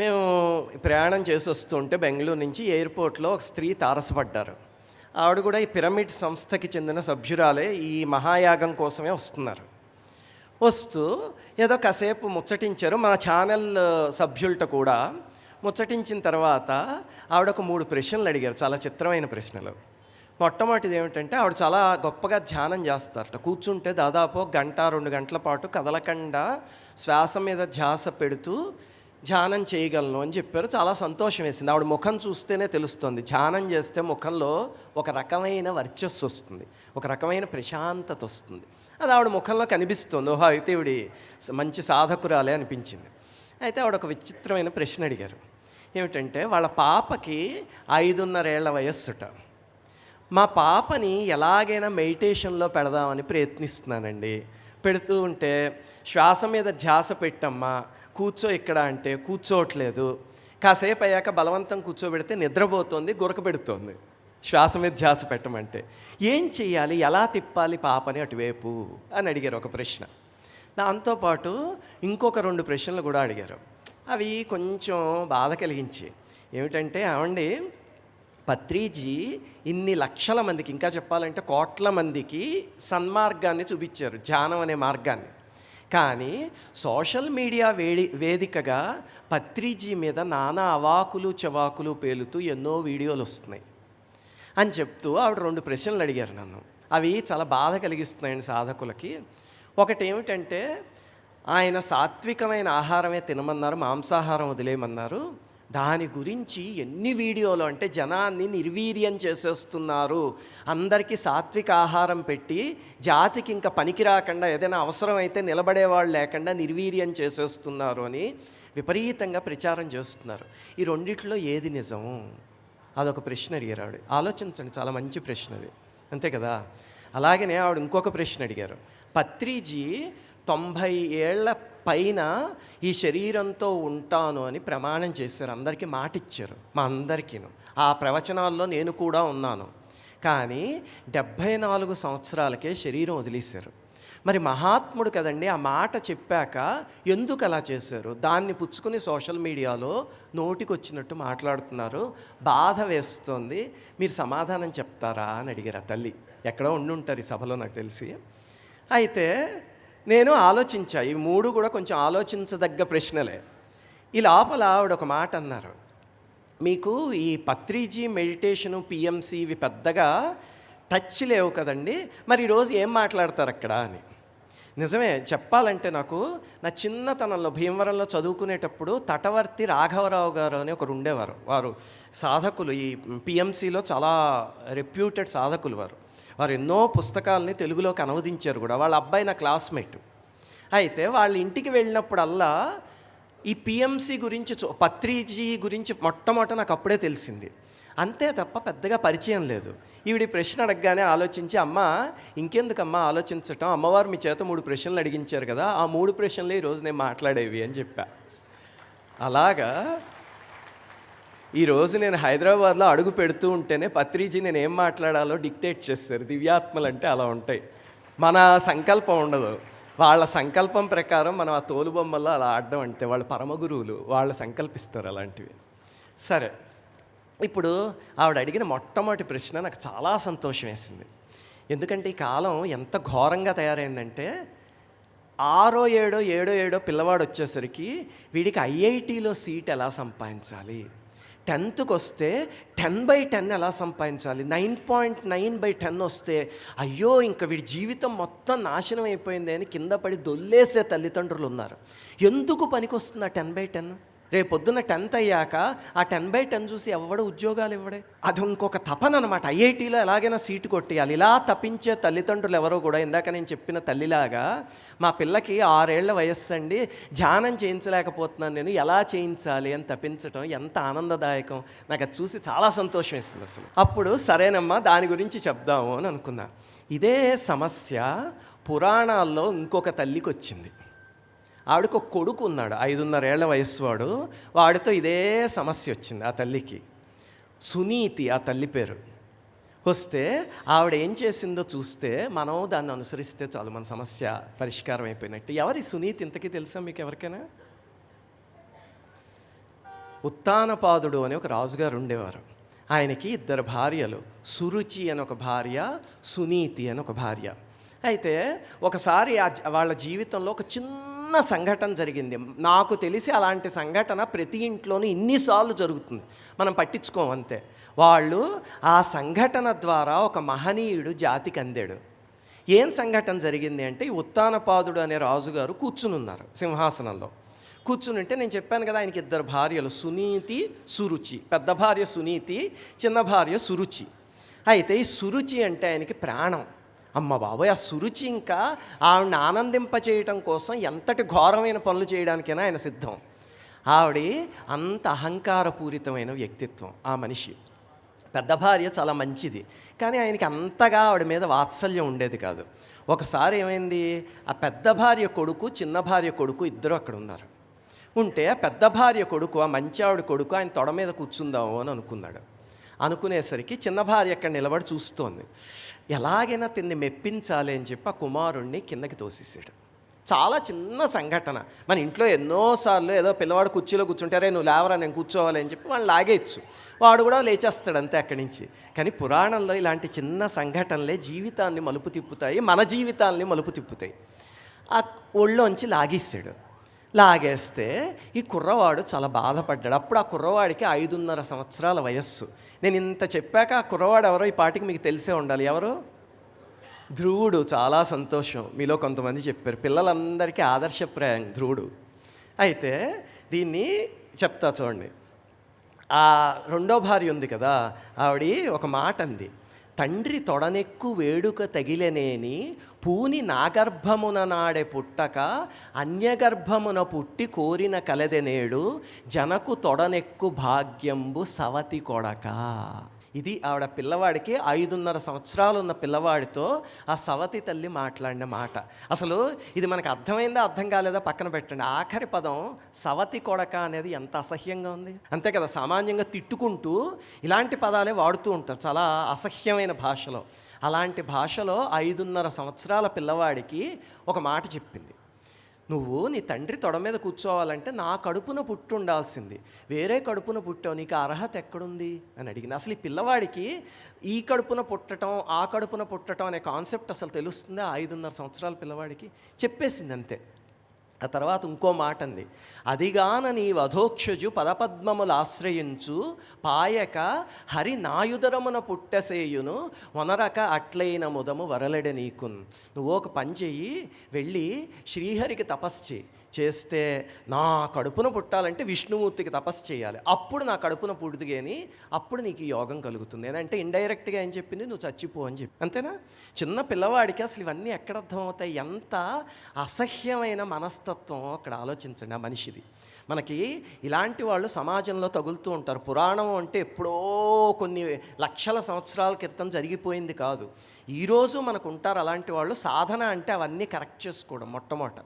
మేము ప్రయాణం చేసి వస్తుంటే బెంగళూరు నుంచి ఎయిర్పోర్ట్లో ఒక స్త్రీ తారసపడ్డారు. ఆవిడ కూడా ఈ పిరమిడ్ సంస్థకి చెందిన సభ్యురాలే ఈ మహాయాగం కోసమే వస్తున్నారు. వస్తూ ఏదో కాసేపు ముచ్చటించారు. మా ఛానల్ సభ్యులతో కూడా ముచ్చటించిన తర్వాత ఆవిడ ఒక మూడు ప్రశ్నలు అడిగారు. చాలా చిత్రమైన ప్రశ్నలు. మొట్టమొదటిది ఏమిటంటే ఆవిడ చాలా గొప్పగా ధ్యానం చేస్తారట. కూర్చుంటే దాదాపు గంట రెండు గంటల పాటు కదలకుండా శ్వాస మీద ధ్యాస పెడుతూ ధ్యానం చేయగలను అని చెప్పారు. చాలా సంతోషం వేసింది. ఆవిడ ముఖం చూస్తేనే తెలుస్తుంది. ధ్యానం చేస్తే ముఖంలో ఒక రకమైన వర్చస్సు వస్తుంది. ఒక రకమైన ప్రశాంతత వస్తుంది. అది ఆవిడ ముఖంలో కనిపిస్తుంది. ఓహో అయితే ఇవిడి మంచి సాధకురాలే అనిపించింది. అయితే ఆవిడ ఒక విచిత్రమైన ప్రశ్న అడిగారు. ఏమిటంటే వాళ్ళ పాపకి ఐదున్నరేళ్ళ వయస్సుట. మా పాపని ఎలాగైనా మెడిటేషన్లో పెడదామని ప్రయత్నిస్తున్నానండి. పెడుతూ ఉంటే శ్వాస మీద ధ్యాస పెట్టమ్మా కూర్చో ఇక్కడ అంటే కూర్చోవట్లేదు. కాసేపు అయ్యాక బలవంతం కూర్చోబెడితే నిద్రపోతుంది గురక పెడుతోంది. శ్వాస మీద ధ్యాస పెట్టమంటే. ఏం చెయ్యాలి? ఎలా తిప్పాలి పాపని అటువైపు? అని అడిగారు ఒక ప్రశ్న. దాంతోపాటు ఇంకొక రెండు ప్రశ్నలు కూడా అడిగారు. అవి కొంచెం బాధ కలిగించి. ఏమిటంటే అవండి పత్రిజీ ఇన్ని లక్షల మందికి ఇంకా చెప్పాలంటే కోట్ల మందికి సన్మార్గాన్ని చూపించారు. ధ్యానం అనే మార్గాన్ని. కానీ సోషల్ మీడియా వేడి వేదికగా పత్రిజీ మీద నానా అవాకులు చవాకులు పేలుతూ ఎన్నో వీడియోలు వస్తున్నాయి. అని చెప్తూ ఆవిడ రెండు ప్రశ్నలు అడిగారు నన్ను. అవి చాలా బాధ కలిగిస్తున్నాయండి సాధకులకి. ఒకటి ఏమిటంటే ఆయన సాత్వికమైన ఆహారమే తినమన్నారు మాంసాహారం వదిలేయమన్నారు. దాని గురించి ఎన్ని వీడియోలు అంటే జనాన్ని నిర్వీర్యం చేసేస్తున్నారు. అందరికీ సాత్విక ఆహారం పెట్టి జాతికి ఇంకా పనికి రాకుండా ఏదైనా అవసరమైతే నిలబడేవాళ్ళు లేకుండా నిర్వీర్యం చేసేస్తున్నారు అని విపరీతంగా ప్రచారం చేస్తున్నారు. ఈ రెండిట్లో ఏది నిజం? అదొక ప్రశ్న అడిగారు ఆలోచించండి చాలా మంచి ప్రశ్న అది. అంతే కదా? అలాగనే ఆవిడ ఇంకొక ప్రశ్న అడిగారు. పత్రిజీ తొంభై ఏళ్ళ పైన ఈ శరీరంతో ఉంటాను అని ప్రమాణం చేశారు. అందరికీ మాట ఇచ్చారు మా అందరికీను. ఆ ప్రవచనాల్లో నేను కూడా ఉన్నాను. కానీ డెబ్భై నాలుగు సంవత్సరాలకే శరీరం వదిలేశారు. మరి మహాత్ముడు కదండి ఆ మాట చెప్పాక ఎందుకు అలా చేశారు? దాన్ని పుచ్చుకుని సోషల్ మీడియాలో నోటికొచ్చినట్టు మాట్లాడుతున్నారు. బాధ వేస్తోంది. మీరు సమాధానం చెప్తారా అని అడిగారు ఆ తల్లి. ఎక్కడో ఉండుంటారు ఈ సభలో నాకు తెలిసి. అయితే నేను ఆలోచించా ఈ మూడు కూడా కొంచెం ఆలోచించదగ్గ ప్రశ్నలే. ఈ లోపల ఆవిడ ఒక మాట అన్నారు. మీకు ఈ పత్రిజీ మెడిటేషను పిఎంసి ఇవి పెద్దగా టచ్ లేవు కదండి మరి ఈరోజు ఏం మాట్లాడతారు అక్కడ? అని. నిజమే చెప్పాలంటే నాకు నా చిన్నతనంలో భీమవరంలో చదువుకునేటప్పుడు తటవర్తి రాఘవరావు గారు అని ఒకరు ఉండేవారు. వారు సాధకులు ఈ పిఎంసిలో చాలా రెప్యూటెడ్ సాధకులు వారు. వారు ఎన్నో పుస్తకాలని తెలుగులోకి అనువదించారు కూడా. వాళ్ళ అబ్బాయి నా క్లాస్మేట్. అయితే వాళ్ళ ఇంటికి వెళ్ళినప్పుడల్లా ఈ పిఎంసి గురించి పత్రిజీ గురించి మొట్టమొదట నాకు అప్పుడే తెలిసింది. అంతే తప్ప పెద్దగా పరిచయం లేదు. ఈవిడి ప్రశ్న అడగగానే ఆలోచించి అమ్మ ఇంకెందుకమ్మా ఆలోచించటం? అమ్మవారు మీ చేత మూడు ప్రశ్నలు అడిగించారు కదా ఆ మూడు ప్రశ్నలు ఈరోజు నేను మాట్లాడేవి అని చెప్పా. అలాగా ఈరోజు నేను హైదరాబాద్లో అడుగు పెడుతూ ఉంటేనే పత్రిజీ నేను ఏం మాట్లాడాలో డిక్టేట్ చేస్తారు. దివ్యాత్మలు అంటే అలా ఉంటాయి. మన సంకల్పం ఉండదు. వాళ్ళ సంకల్పం ప్రకారం మనం ఆ తోలుబొమ్మల్లో అలా ఆడడం అంటే వాళ్ళ పరమగురువులు వాళ్ళు సంకల్పిస్తారు అలాంటివి. సరే ఇప్పుడు ఆవిడ అడిగిన మొట్టమొదటి ప్రశ్న నాకు చాలా సంతోషం వేసింది. ఎందుకంటే ఈ కాలం ఎంత ఘోరంగా తయారైందంటే ఆరో ఏడో ఏడో ఏడో పిల్లవాడు వచ్చేసరికి వీడికి ఐఐటిలో సీట్ ఎలా సంపాదించాలి? టెన్త్కి వస్తే టెన్ బై టెన్ ఎలా సంపాదించాలి? Nine point nine by ten వస్తే అయ్యో ఇంకా వీడి జీవితం మొత్తం నాశనం అయిపోయింది అని కింద పడి దొల్లేసే తల్లిదండ్రులు ఉన్నారు ఎందుకు పనికొస్తుంది ఆ టెన్ బై టెన్? రేపు పొద్దున్న టెన్త్ అయ్యాక ఆ టెన్ బై టెన్ చూసి ఎవడు ఉద్యోగాలు ఇవ్వడే? అది ఇంకొక తపన అనమాట ఐఐటీలో ఎలాగైనా సీటు కొట్టేయాలి. ఇలా తప్పించే తల్లిదండ్రులు ఎవరో కూడా ఇందాక నేను చెప్పిన తల్లిలాగా మా పిల్లకి ఆరేళ్ళ వయస్సు అండి. ధ్యానం చేయించలేకపోతున్నాను నేను. ఎలా చేయించాలి అని తప్పించడం ఎంత ఆనందదాయకం? నాకు అది చూసి చాలా సంతోషం ఇస్తుంది అసలు. అప్పుడు సరేనమ్మా దాని గురించి చెప్దాము అని అనుకున్నాను ఇదే సమస్య పురాణాల్లో ఇంకొక తల్లికి వచ్చింది ఆవిడకు ఒక కొడుకు ఉన్నాడు ఐదున్నరేళ్ళ వయసు వాడు వాడితో ఇదే సమస్య వచ్చింది ఆ తల్లికి. సునీతి ఆ తల్లి పేరు. వస్తే ఆవిడ ఏం చేసిందో చూస్తే మనం దాన్ని అనుసరిస్తే చాలు మన సమస్య పరిష్కారం అయిపోయినట్టు. ఎవరి సునీతి ఇంతకీ తెలుసా మీకు ఎవరికైనా? ఉత్తానపాదుడు అని ఒక రాజుగారు ఉండేవారు. ఆయనకి ఇద్దరు భార్యలు సురుచి అని ఒక భార్య సునీతి అని ఒక భార్య. అయితే ఒకసారి వాళ్ళ జీవితంలో ఒక చిన్న సంఘటన జరిగింది. నాకు తెలిసి అలాంటి సంఘటన ప్రతి ఇంట్లోనూ ఇన్నిసార్లు జరుగుతుంది. మనం పట్టించుకోం అంతే. వాళ్ళు ఆ సంఘటన ద్వారా ఒక మహనీయుడు జాతికి అందాడు. ఏం సంఘటన జరిగింది అంటే ఈ ఉత్తానపాదుడు అనే రాజుగారు కూర్చుని ఉన్నారు సింహాసనంలో. కూర్చుని ఉంటే నేను చెప్పాను కదా ఆయనకి ఇద్దరు భార్యలు సునీతి సురుచి. పెద్ద భార్య సునీతి చిన్న భార్య సురుచి. అయితే ఈ సురుచి అంటే ఆయనకి ప్రాణం. అమ్మ బాబోయ్ ఆ సురుచి ఇంకా ఆవిడని ఆనందింపచేయటం కోసం ఎంతటి ఘోరమైన పనులు చేయడానికైనా ఆయన సిద్ధం. ఆవిడ అంత అహంకారపూరితమైన వ్యక్తిత్వం ఆ మనిషి. పెద్ద భార్య చాలా మంచిది కానీ ఆయనకి అంతగా ఆవిడ మీద వాత్సల్యం ఉండేది కాదు. ఒకసారి ఏమైంది ఆ పెద్ద భార్య కొడుకు చిన్న భార్య కొడుకు ఇద్దరు అక్కడ ఉన్నారు. ఉంటే ఆ పెద్ద భార్య కొడుకు ఆ మంచి ఆవిడ కొడుకు ఆయన తొడ మీద కూర్చుందాము అని అనుకున్నాడు. అనుకునేసరికి చిన్న భార్య అక్కడ నిలబడి చూస్తోంది. ఎలాగైనా తిన్ని మెప్పించాలి అని చెప్పి ఆ కుమారుణ్ణి కిందకి తోసేసాడు. చాలా చిన్న సంఘటన. మన ఇంట్లో ఎన్నోసార్లు ఏదో పిల్లవాడు కుర్చీలో కూర్చుంటారే నువ్వు లేవరా నేను కూర్చోవాలి అని చెప్పి వాళ్ళు లాగేయచ్చు. వాడు కూడా లేచేస్తాడు అంతే అక్కడి నుంచి. కానీ పురాణంలో ఇలాంటి చిన్న సంఘటనలే జీవితాన్ని మలుపు తిప్పుతాయి మన జీవితాల్ని మలుపు తిప్పుతాయి. ఆ ఒళ్ళోంచి లాగేసాడు. లాగేస్తే ఈ కుర్రవాడు చాలా బాధపడ్డాడు. అప్పుడు ఆ కుర్రవాడికి ఐదున్నర సంవత్సరాల వయస్సు. నేను ఇంత చెప్పాక ఆ కుర్రవాడు ఎవరో ఈ పాటికి మీకు తెలిసే ఉండాలి. ఎవరు? ధ్రువుడు చాలా సంతోషం. మీలో కొంతమంది చెప్పారు. పిల్లలందరికీ ఆదర్శప్రాయం ధ్రువుడు. అయితే దీన్ని చెప్తా చూడండి. ఆ రెండో భార్య ఉంది కదా ఆవిడ ఒక మాట అంది తండ్రి తొడనెక్కు వేడుక తగిలనేని పూని నాగర్భమున నాడే పుట్టక అన్యగర్భమున పుట్టి కోరిన కలదెనేడు జనకు తొడనెక్కు భాగ్యంబు సవతి కొడక. ఇది ఆవిడ పిల్లవాడికి ఐదున్నర సంవత్సరాలు ఉన్న పిల్లవాడితో ఆ సవతి తల్లి మాట్లాడిన మాట. అసలు ఇది మనకు అర్థమైందా అర్థం కాలేదా? పక్కన పెట్టండి. ఆఖరి పదం సవతి కొడక అనేది ఎంత అసహ్యంగా ఉంది. అంతే కదా సామాన్యంగా తిట్టుకుంటూ ఇలాంటి పదాలే వాడుతూ ఉంటారు. చాలా అసహ్యమైన భాషలో. అలాంటి భాషలో ఐదున్నర సంవత్సరాల పిల్లవాడికి ఒక మాట చెప్పింది. నువ్వు నీ తండ్రి తొడ మీద కూర్చోవాలంటే నా కడుపున పుట్టి ఉండాల్సింది వేరే కడుపున పుట్టావు నీకు అర్హత ఎక్కడుంది? అని అడిగింది అసలు ఈ పిల్లవాడికి ఈ కడుపున పుట్టడం ఆ కడుపున పుట్టడం అనే కాన్సెప్ట్ అసలు తెలుస్తుందా? ఐదున్నర సంవత్సరాల పిల్లవాడికి చెప్పేసింది అంతే. ఆ తర్వాత ఇంకో మాట అంది అదిగాన నీ వధోక్షజు పదపద్మములు ఆశ్రయించు పాయక హరి నాయుధరమున పుట్టసేయును వనరక అట్లైన ముదము వరలెడ నీకున్. నువ్వు ఒక పని చెయ్యి వెళ్ళి శ్రీహరికి తపస్సు చేయి చేస్తే నా కడుపున పుట్టాలంటే విష్ణుమూర్తికి తపస్సు చేయాలి. అప్పుడు నా కడుపున పుడుతుగేని అప్పుడు నీకు యోగం కలుగుతుంది. అంటే ఇండైరెక్ట్గా ఏం చెప్పింది? నువ్వు చచ్చిపో అని చెప్పి. అంతేనా? చిన్న పిల్లవాడికి అసలు ఇవన్నీ ఎక్కడ అర్థమవుతాయి? ఎంత అసహ్యమైన మనస్తత్వం అక్కడ ఆలోచించండి ఆ మనిషిది. మనకి ఇలాంటి వాళ్ళు సమాజంలో తగులుతూ ఉంటారు. పురాణం అంటే ఎప్పుడో కొన్ని లక్షల సంవత్సరాల క్రితం జరిగిపోయింది కాదు. ఈరోజు మనకు ఉంటారు అలాంటి వాళ్ళు. సాధన అంటే అవన్నీ కరెక్ట్ చేసుకోవడం మొట్టమొదట.